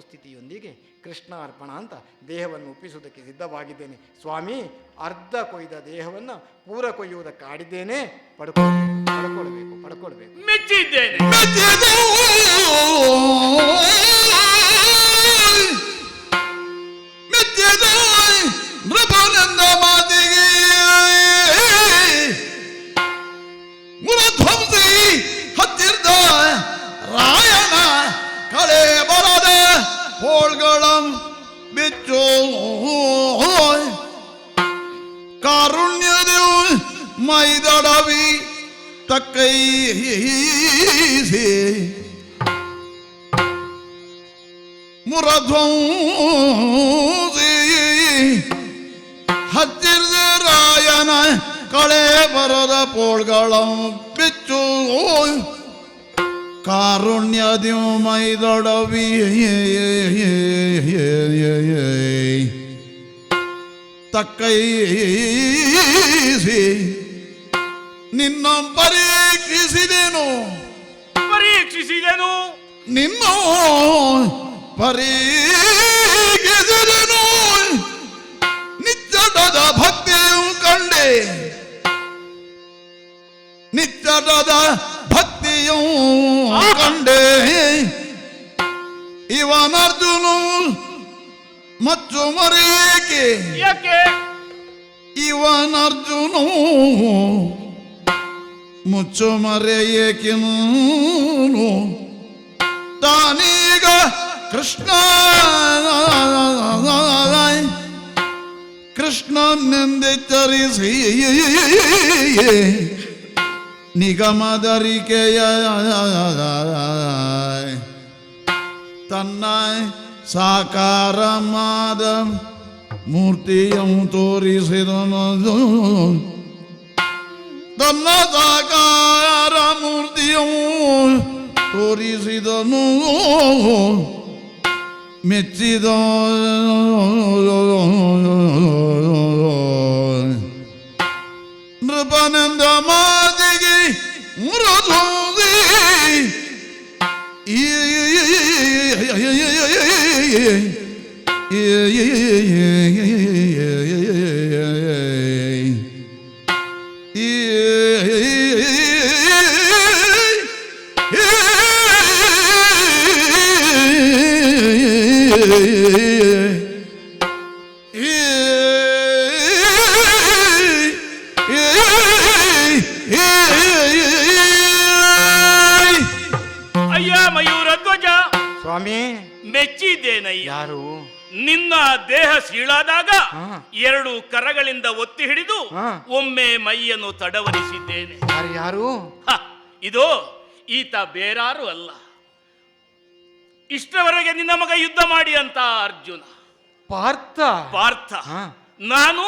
ಮನೋಸ್ಥಿತಿಯೊಂದಿಗೆ ಕೃಷ್ಣ ಅರ್ಪಣ ಅಂತ ದೇಹವನ್ನು ಒಪ್ಪಿಸುವುದಕ್ಕೆ ಸಿದ್ಧವಾಗಿದ್ದೇನೆ. ಸ್ವಾಮಿ ಅರ್ಧ ಕೊಯ್ದ ದೇಹವನ್ನು ಪೂರ ಕೊಯ್ಯುವುದಕ್ಕೆ ಆಡಿದ್ದೇನೆ ಪಡ್ಕೊಳ್ಬೇಕು ಪಡ್ಕೊಳ್ಬೇಕು. ಪಡ್ಕೊಳ್ಬೇಕು ಮೆಚ್ಚಿದ್ದೇನೆ. तकई से मुरदों से हज्जर रायन കളെ വരത പോൾകളം പിച്ചു കാരുണ്യദ്യുമായി തടവി തക്കൈ ನಿನ್ನ ಪರೀಕ್ಷಿಸಿದೆನು. ಪರೀಕ್ಷಿಸಿದೆನು. ನಿನ್ನ ಪರೀಕ್ಷಿಸಿದೆನು. ಮುಚ್ಚು ಮರೆಯೇಕಿನು ತಾನೀಗ ಕೃಷ್ಣ ಕೃಷ್ಣನೆಂದೆಚ್ಚರಿಸಿ ನಿಗಮದರಿಕೆಯ ತನ್ನ ಸಾಕಾರಮಾದ ಮೂರ್ತಿಯಂ ತೋರಿಸಿದನು ತನ್ನ ತೋರಿಸಿದನು ಮೆಚ್ಚಿದ ನೃಪನೆಂದ ಮಾದಿಗೆ ಮೃದುದಿ ಅಯ್ಯ ಮೆಚ್ಚಿದ್ದೇನಯ್ಯ ಯಾರು? ನಿನ್ನ ದೇಹ ಸೀಳಾದಾಗ ಎರಡು ಕರಗಳಿಂದ ಒತ್ತಿ ಹಿಡಿದು ಹಾ. ಒಮ್ಮೆ ಮೈಯನ್ನು ತಡವರಿಸಿದ್ದೇನೆ. ಯಾರು ಯಾರು? ಹ, ಇದು ಈತ ಬೇರಾರು ಅಲ್ಲ. ಇಷ್ಟವರೆಗೆ ನಿನ್ನ ಮಗ ಯುದ್ಧ ಮಾಡಿ ಅಂತ ಅರ್ಜುನ. ಪಾರ್ಥ? ಪಾರ್ಥ. ಹಾ. ನಾನು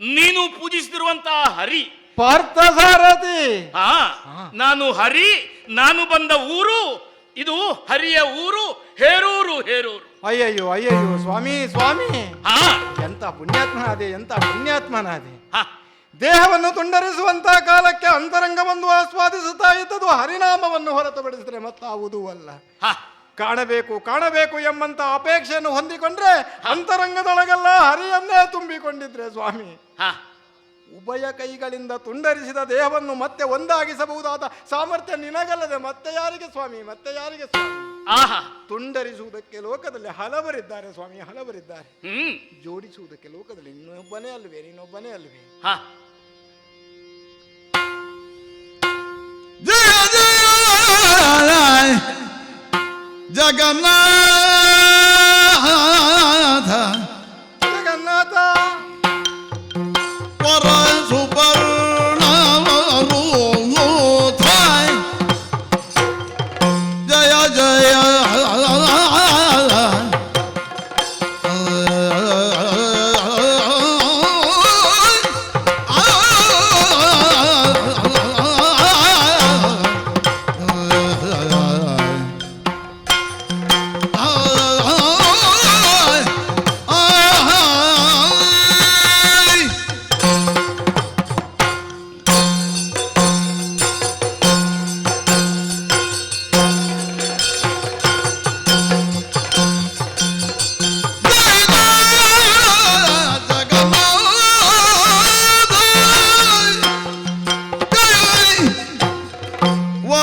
ನೀನು ಪೂಜಿಸುತ್ತಿರುವಂತಹ ಹರಿ. ಪಾರ್ಥ ಸಾರಥಿ. ಹಾ. ನಾನು ಹರಿ ನಾನು ಬಂದ ಊರು ಇದು ಹರಿಯ ಊರು ಹೇರೂರು ಹೇರೂರು. ಅಯ್ಯಯ್ಯೋ ಅಯ್ಯಯ್ಯೋ ಸ್ವಾಮಿ ಸ್ವಾಮಿ. ಹಾ. ಎಂತ ಪುಣ್ಯಾತ್ಮನಾದೆ ಎಂತ ಪುಣ್ಯಾತ್ಮನಾದೆ. ಹಾ. ದೇಹವನ್ನು ತುಂಡರಿಸುವಂತ ಕಾಲಕ್ಕೆ ಅಂತರಂಗವನ್ನು ಆಸ್ವಾದಿಸುತ್ತಾ ಇದ್ದದು ಹರಿನಾಮವನ್ನು ಹೊರತುಪಡಿಸಿದ್ರೆ ಮತ್ತಾವುದೂ ಅಲ್ಲ. ಹಾ. ಕಾಣಬೇಕು ಕಾಣಬೇಕು ಎಂಬಂತ ಅಪೇಕ್ಷೆಯನ್ನು ಹೊಂದಿಕೊಂಡ್ರೆ ಅಂತರಂಗದೊಳಗೆಲ್ಲ ಹರಿಯನ್ನೇ ತುಂಬಿಕೊಂಡಿದ್ರೆ ಸ್ವಾಮಿ. ಹಾ. ಉಭಯ ಕೈಗಳಿಂದ ತುಂಡರಿಸಿದ ದೇಹವನ್ನು ಮತ್ತೆ ಒಂದಾಗಿಸಬಹುದಾದ ಸಾಮರ್ಥ್ಯ ನಿನಗಲ್ಲದೆ ಮತ್ತೆ ಯಾರಿಗೆ ಸ್ವಾಮಿ ಮತ್ತೆ ಯಾರಿಗೆ ಸ್ವಾಮಿ? ಆಹಾ. ತುಂಡರಿಸುವುದಕ್ಕೆ ಲೋಕದಲ್ಲಿ ಹಲವರಿದ್ದಾರೆ ಸ್ವಾಮಿ ಹಲವರಿದ್ದಾರೆ. ಹ್ಮ್. ಜೋಡಿಸುವುದಕ್ಕೆ ಲೋಕದಲ್ಲಿ ಇನ್ನೊಬ್ಬನೇ ಅಲ್ವೇ ಇನ್ನೊಬ್ಬನೇ ಅಲ್ವೇ? ಹಾ. ಜಯ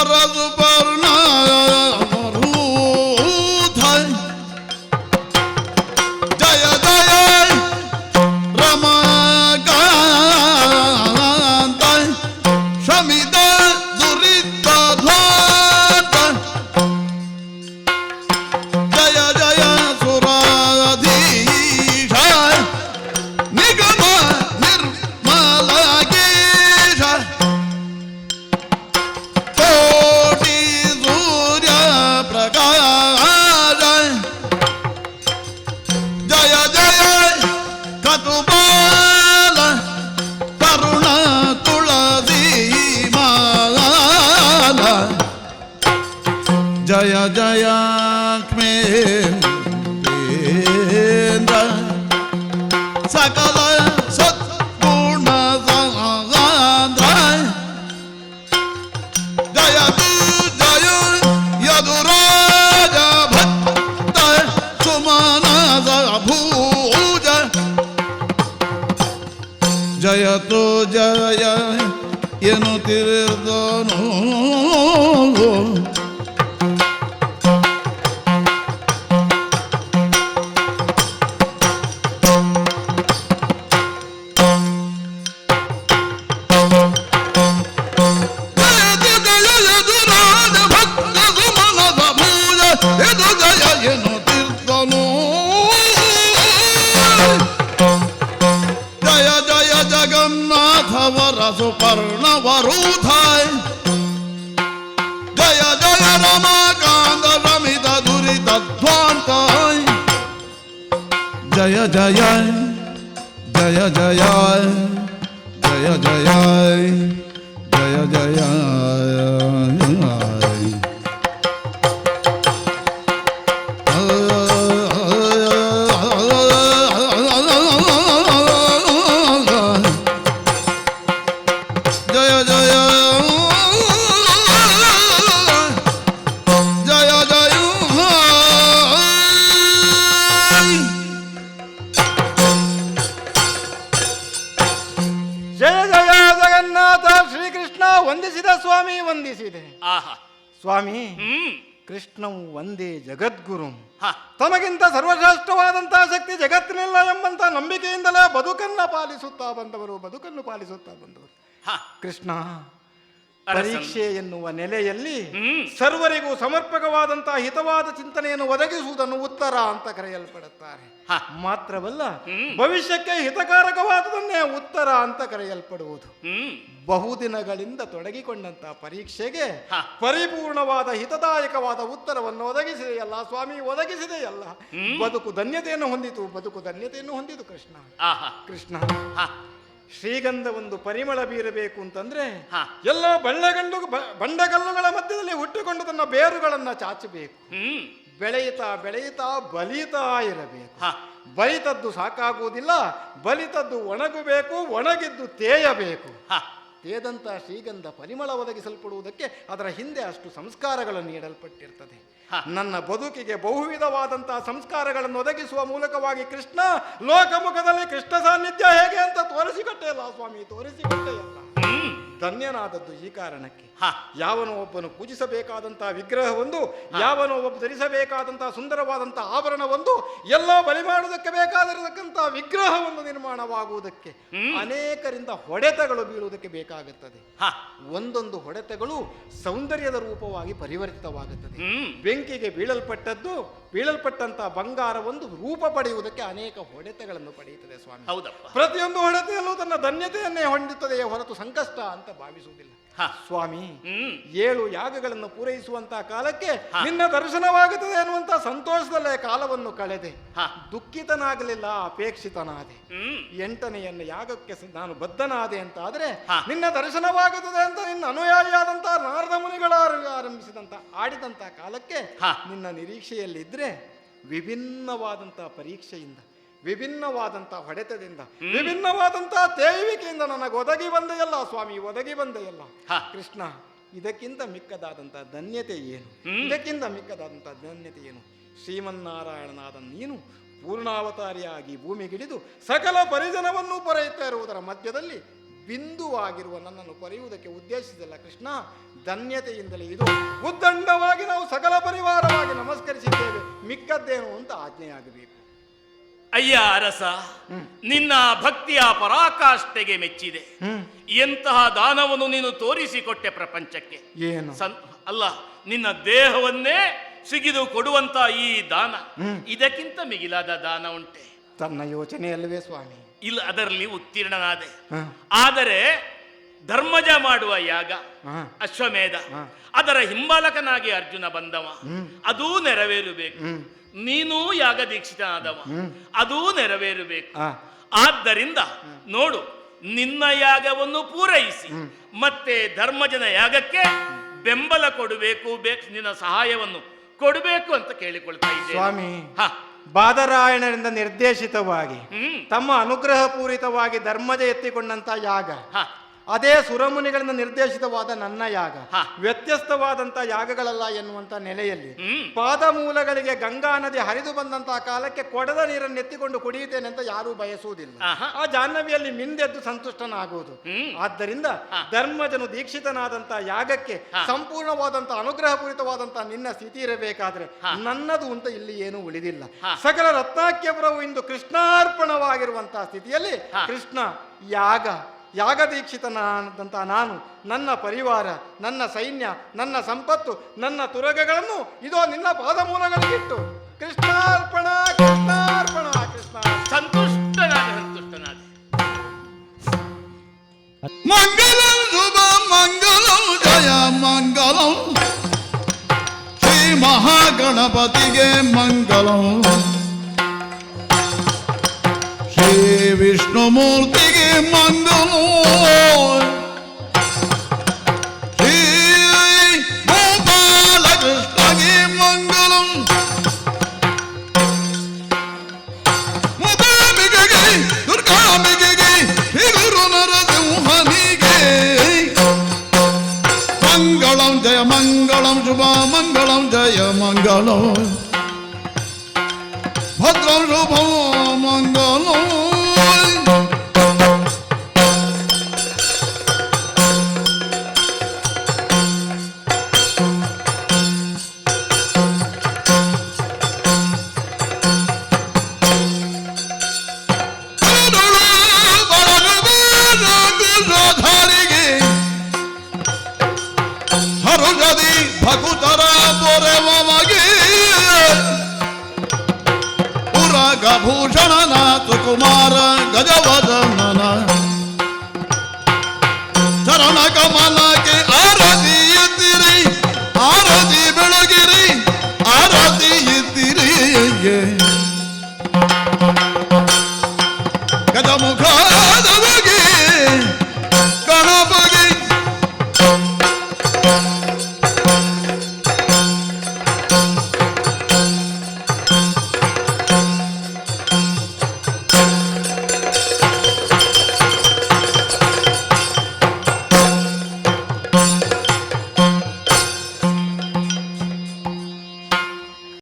رغبا ವರ ಸುಪರ್ಣ ವರೂಥಾಯ್ ಜಯ ಜಯ ರಮಾಕಾಂತ ರಮಿತ ದುರಿತ ಧ್ವಾಂತಾಯ್ ಜಯ ಜಯ ಜಯ ಜಯ ಜಯ ಕೃಷ್ಣವು ಒಂದೇ ಜಗದ್ಗುರು. ತಮಗಿಂತ ಸರ್ವಶ್ರೇಷ್ಠವಾದಂತಹ ಶಕ್ತಿ ಜಗತ್ತಿನಿಲ್ಲ ಎಂಬಂತ ನಂಬಿಕೆಯಿಂದಲೇ ಬದುಕನ್ನ ಪಾಲಿಸುತ್ತಾ ಬಂದವರು ಬದುಕನ್ನು ಪಾಲಿಸುತ್ತಾ ಬಂದವರು. ಹ. ಕೃಷ್ಣ. ಪರೀಕ್ಷೆ ಎನ್ನುವ ನೆಲೆಯಲ್ಲಿ. ಸರ್ವರಿಗೂ ಸಮರ್ಪಕವಾದಂತಹ ಹಿತವಾದ ಚಿಂತನೆಯನ್ನು ಒದಗಿಸುವುದನ್ನು ಉತ್ತರ ಅಂತ ಕರೆಯಲ್ಪಡುತ್ತಾರೆ. ಮಾತ್ರವಲ್ಲ ಭವಿಷ್ಯಕ್ಕೆ ಹಿತಕಾರಕವಾದದನ್ನೇ ಉತ್ತರ ಅಂತ ಕರೆಯಲ್ಪಡುವುದು. ಬಹುದಿನಗಳಿಂದ ತೊಡಗಿಕೊಂಡಂತಹ ಪರೀಕ್ಷೆಗೆ ಪರಿಪೂರ್ಣವಾದ ಹಿತದಾಯಕವಾದ ಉತ್ತರವನ್ನು ಒದಗಿಸಿದೆಯಲ್ಲ ಸ್ವಾಮಿ ಒದಗಿಸಿದೆಯಲ್ಲ. ಬದುಕು ಧನ್ಯತೆಯನ್ನು ಹೊಂದಿತು ಬದುಕು ಧನ್ಯತೆಯನ್ನು ಹೊಂದಿತು ಕೃಷ್ಣ. ಕೃಷ್ಣ. ಶ್ರೀಗಂಧ ಒಂದು ಪರಿಮಳ ಬೀರಬೇಕು ಅಂತಂದ್ರೆ. ಎಲ್ಲ ಬಳ್ಳಗಂಡು ಬಂಡೆಗಲ್ಲುಗಳ ಮಧ್ಯದಲ್ಲಿ ಹುಟ್ಟುಕೊಂಡು ತನ್ನ ಬೇರುಗಳನ್ನ ಚಾಚಬೇಕು. ಬೆಳೆಯುತ್ತಾ ಬೆಳೆಯುತ್ತಾ ಬಲಿತಾ ಇರಬೇಕು. ಹ. ಬಲಿತದ್ದು ಸಾಕಾಗುವುದಿಲ್ಲ ಬಲಿತದ್ದು ಒಣಗಬೇಕು ಒಣಗಿದ್ದು ತೇಯಬೇಕು. ಹ ಶ್ರೀಗಂಧ ಪರಿಮಳ ಒದಗಿಸಲ್ಪಡುವುದಕ್ಕೆ ಅದರ ಹಿಂದೆ ಅಷ್ಟು ಸಂಸ್ಕಾರಗಳು ನೀಡಲ್ಪಟ್ಟಿರ್ತದೆ. ನನ್ನ ಬದುಕಿಗೆ ಬಹುವಿಧವಾದಂತಹ ಸಂಸ್ಕಾರಗಳನ್ನು ಒದಗಿಸುವ ಮೂಲಕವಾಗಿ ಕೃಷ್ಣ ಲೋಕಮುಖದಲ್ಲಿ ಕೃಷ್ಣ ಸಾನ್ನಿಧ್ಯ ಹೇಗೆ ಅಂತ ತೋರಿಸಿಕೊಟ್ಟೆ ಅಲ್ಲ ಸ್ವಾಮಿ ತೋರಿಸಿಕೊಟ್ಟೆ ಅಲ್ಲ. ಹ್ಮ್ ಧನ್ಯನಾದದ್ದು ಈ ಕಾರಣಕ್ಕೆ. ಹ. ಯಾವನೋ ಒಬ್ಬನು ಪೂಜಿಸಬೇಕಾದಂತಹ ವಿಗ್ರಹವೊಂದು ಯಾವನೋ ಒಬ್ಬ ಧರಿಸಬೇಕಾದಂತಹ ಸುಂದರವಾದಂತಹ ಆಭರಣವೊಂದು ಎಲ್ಲ ಬಲಿ ಮಾಡುವುದಕ್ಕೆ ಬೇಕಾದಿರತಕ್ಕಂತಹ ವಿಗ್ರಹವನ್ನು ನಿರ್ಮಾಣವಾಗುವುದಕ್ಕೆ ಅನೇಕರಿಂದ ಹೊಡೆತಗಳು ಬೀಳುವುದಕ್ಕೆ ಬೇಕಾಗುತ್ತದೆ. ಹಾ. ಒಂದೊಂದು ಹೊಡೆತಗಳು ಸೌಂದರ್ಯದ ರೂಪವಾಗಿ ಪರಿವರ್ತಿತವಾಗುತ್ತದೆ. ಬೆಂಕಿಗೆ ಬೀಳಲ್ಪಟ್ಟದ್ದು ಬೀಳಲ್ಪಟ್ಟಂತಹ ಬಂಗಾರ ಒಂದು ರೂಪ ಪಡೆಯುವುದಕ್ಕೆ ಅನೇಕ ಹೊಡೆತಗಳನ್ನು ಪಡೆಯುತ್ತದೆ ಸ್ವಾಮಿ. ಹೌದಪ್ಪ. ಪ್ರತಿಯೊಂದು ಹೊಡೆತೆಯಲ್ಲೂ ತನ್ನ ಧನ್ಯತೆಯನ್ನೇ ಹೊಂದುತ್ತದೆಯೇ ಹೊರತು ಸಂಕಷ್ಟ ಅಂತ ಭಾವಿಸುವುದಿಲ್ಲ. ಹ. ಸ್ವಾಮಿ ಏಳು ಯಾಗಗಳನ್ನು ಪೂರೈಸುವಂತಹ ಕಾಲಕ್ಕೆ ನಿನ್ನ ದರ್ಶನವಾಗುತ್ತದೆ ಅನ್ನುವಂತ ಸಂತೋಷದಲ್ಲೇ ಕಾಲವನ್ನು ಕಳೆದೆ. ದುಃಖಿತನಾಗಲಿಲ್ಲ ಅಪೇಕ್ಷಿತನಾದೆ. ಎಂಟನೆಯನ್ನು ಯಾಗಕ್ಕೆ ನಾನು ಬದ್ಧನಾದೆ ಅಂತ ಆದ್ರೆ. ನಿನ್ನ ದರ್ಶನವಾಗುತ್ತದೆ ಅಂತ ನಿನ್ನ ಅನುಯಾಯಿಯಾದಂತಹ ನಾರದ ಮುನಿಗಳ ಆರಂಭಿಸಿದಂತ ಆಡಿದಂತ ಕಾಲಕ್ಕೆ. ನಿನ್ನ ನಿರೀಕ್ಷೆಯಲ್ಲಿದ್ರೆ ವಿಭಿನ್ನವಾದಂತಹ ಪರೀಕ್ಷೆಯಿಂದ ವಿಭಿನ್ನವಾದಂತಹ ಹೊಡೆತದಿಂದ ವಿಭಿನ್ನವಾದಂತಹ ತೇಯುವಿಕೆಯಿಂದ ನನಗೆ ಒದಗಿ ಬಂದೆಯಲ್ಲ ಸ್ವಾಮಿ ಒದಗಿ ಬಂದೆಯಲ್ಲ. ಕೃಷ್ಣ ಇದಕ್ಕಿಂತ ಮಿಕ್ಕದಾದಂತಹ ಧನ್ಯತೆ ಏನು? ಇದಕ್ಕಿಂತ ಮಿಕ್ಕದಾದಂತಹ ಧನ್ಯತೆ ಏನು? ಶ್ರೀಮನ್ನಾರಾಯಣನಾದ ನೀನು ಪೂರ್ಣಾವತಾರಿಯಾಗಿ ಭೂಮಿಗಿಳಿದು ಸಕಲ ಪರಿಜನವನ್ನು ಪೊರೆಯುತ್ತಾ ಇರುವುದರ ಮಧ್ಯದಲ್ಲಿ ಬಿಂದುವಾಗಿರುವ ನನ್ನನ್ನು ಪೊರೆಯುವುದಕ್ಕೆ ಉದ್ದೇಶಿಸಿದಲ್ಲ ಕೃಷ್ಣ. ಧನ್ಯತೆಯಿಂದಲೇ ಇದು ಉದ್ದಂಡವಾಗಿ ನಾವು ಸಕಲ ಪರಿವಾರವಾಗಿ ನಮಸ್ಕರಿಸಿದ್ದೇವೆ. ಮಿಕ್ಕದ್ದೇನು ಅಂತ ಆಜ್ಞೆಯಾಗಬೇಕು. ಅಯ್ಯ ಅರಸ ನಿನ್ನ ಭಕ್ತಿಯ ಪರಾಕಾಷ್ಠೆಗೆ ಮೆಚ್ಚಿದೆ. ಎಂತಹ ದಾನವನ್ನು ನೀನು ತೋರಿಸಿಕೊಟ್ಟೆ ಪ್ರಪಂಚಕ್ಕೆ. ಏನು? ಅಲ್ಲ ನಿನ್ನ ದೇಹವನ್ನೇ ಸಿಗಿದು ಕೊಡುವಂತ ಈ ದಾನ. ಇದಕ್ಕಿಂತ ಮಿಗಿಲಾದ ದಾನ ಉಂಟೆ. ತನ್ನ ಯೋಚನೆಯಲ್ಲವೇ ಸ್ವಾಮಿ. ಇಲ್ಲ ಅದರಲ್ಲಿ ಉತ್ತೀರ್ಣನಾದೆ. ಆದರೆ ಧರ್ಮಜ ಮಾಡುವ ಯಾಗ ಅಶ್ವಮೇಧ. ಅದರ ಹಿಂಬಾಲಕನಾಗಿ ಅರ್ಜುನ ಬಂದವ. ಅದೂ ನೆರವೇರಬೇಕು. ನೀನೂ ಯಾಗ ದೀಕ್ಷಿತನಾದವ. ಅದೂ ನೆರವೇರಬೇಕು. ಆದ್ದರಿಂದ ನೋಡು ನಿನ್ನ ಯಾಗವನ್ನು ಪೂರೈಸಿ. ಮತ್ತೆ ಧರ್ಮಜನ ಯಾಗಕ್ಕೆ ಬೆಂಬಲ ಕೊಡಬೇಕು ಬೇಕು ನಿನ್ನ ಸಹಾಯವನ್ನು ಕೊಡಬೇಕು ಅಂತ ಕೇಳಿಕೊಳ್ತಾ ಇದ್ದೇನೆ. ಸ್ವಾಮಿ ಹ. ಬಾದರಾಯಣರಿಂದ ನಿರ್ದೇಶಿತವಾಗಿ ಹ್ಮ್. ತಮ್ಮ ಅನುಗ್ರಹ ಪೂರಿತವಾಗಿ ಧರ್ಮಜ ಎತ್ತಿಕೊಂಡಂತ ಯಾಗ. ಹ. ಅದೇ ಸುರಮುನಿಗಳಿಂದ ನಿರ್ದೇಶಿತವಾದ ನನ್ನ ಯಾಗ. ವ್ಯತ್ಯಸ್ತವಾದಂತಹ ವ್ಯತ್ಯಸ್ತವಾದಂತ ಯಾಗಗಳಲ್ಲ ಎನ್ನುವಂತ ನೆಲೆಯಲ್ಲಿ ಪಾದ ಪಾದಮೂಲಗಳಿಗೆ ಗಂಗಾ ನದಿ ಹರಿದು ಬಂದಂತಹ ಕಾಲಕ್ಕೆ ಕೊಡದ ನೀರನ್ನು ಎತ್ತಿಕೊಂಡು ಕುಡಿಯುತ್ತೇನೆ ಅಂತ ಯಾರೂ ಬಯಸುವುದಿಲ್ಲ. ಆ ಜಾಹ್ನವಿಯಲ್ಲಿ ಮಿಂದೆದ್ದು ಸಂತುಷ್ಟನಾಗುವುದು. ಆದ್ದರಿಂದ. ಧರ್ಮಜನು ದೀಕ್ಷಿತನಾದಂತಹ ಯಾಗಕ್ಕೆ ಸಂಪೂರ್ಣವಾದಂತಹ ಸಂಪೂರ್ಣವಾದಂತ ಅನುಗ್ರಹಪೂರಿತವಾದಂತ ನಿನ್ನ ಸ್ಥಿತಿ ಇರಬೇಕಾದ್ರೆ ನನ್ನದು ಅಂತ ಇಲ್ಲಿ ಏನು ಉಳಿದಿಲ್ಲ. ಸಕಲ ರತ್ನಾಕ್ಯಪುರವು ಇಂದು ಕೃಷ್ಣಾರ್ಪಣವಾಗಿರುವಂತಹ ಸ್ಥಿತಿಯಲ್ಲಿ ಕೃಷ್ಣ ಯಾಗ ಯಾಗದೀಕ್ಷಿತನಾದಂಥ ನಾನು ನನ್ನ ಪರಿವಾರ ನನ್ನ ಸೈನ್ಯ ನನ್ನ ಸಂಪತ್ತು ನನ್ನ ತುರಗಗಳನ್ನು ಇದೋ ನಿನ್ನ ಪಾದಮೂಲಗಳಿಗಿಟ್ಟು. ಕೃಷ್ಣಾರ್ಪಣ ಕೃಷ್ಣಾರ್ಪಣ ಕೃಷ್ಣ. ಸಂತುಷ್ಟನಾದ ಸಂತುಷ್ಟನಾದ. ಮಂಗಲಂ ಜಯ ಮಂಗಲಂ. ಶ್ರೀ ಮಹಾಗಣಪತಿಗೆ ಮಂಗಲಂ. বিষ্ণুমূর্তিকে মঙ্গল மங்களம் சுபா மங்களம் ஜய மங்களம் भद्रं शुभो मङ्गलम् भूषण नाथ कुमार गजवदन चरण कमल के आरती तिरी आरती बेड़गिरी आरती तिरी गजमुख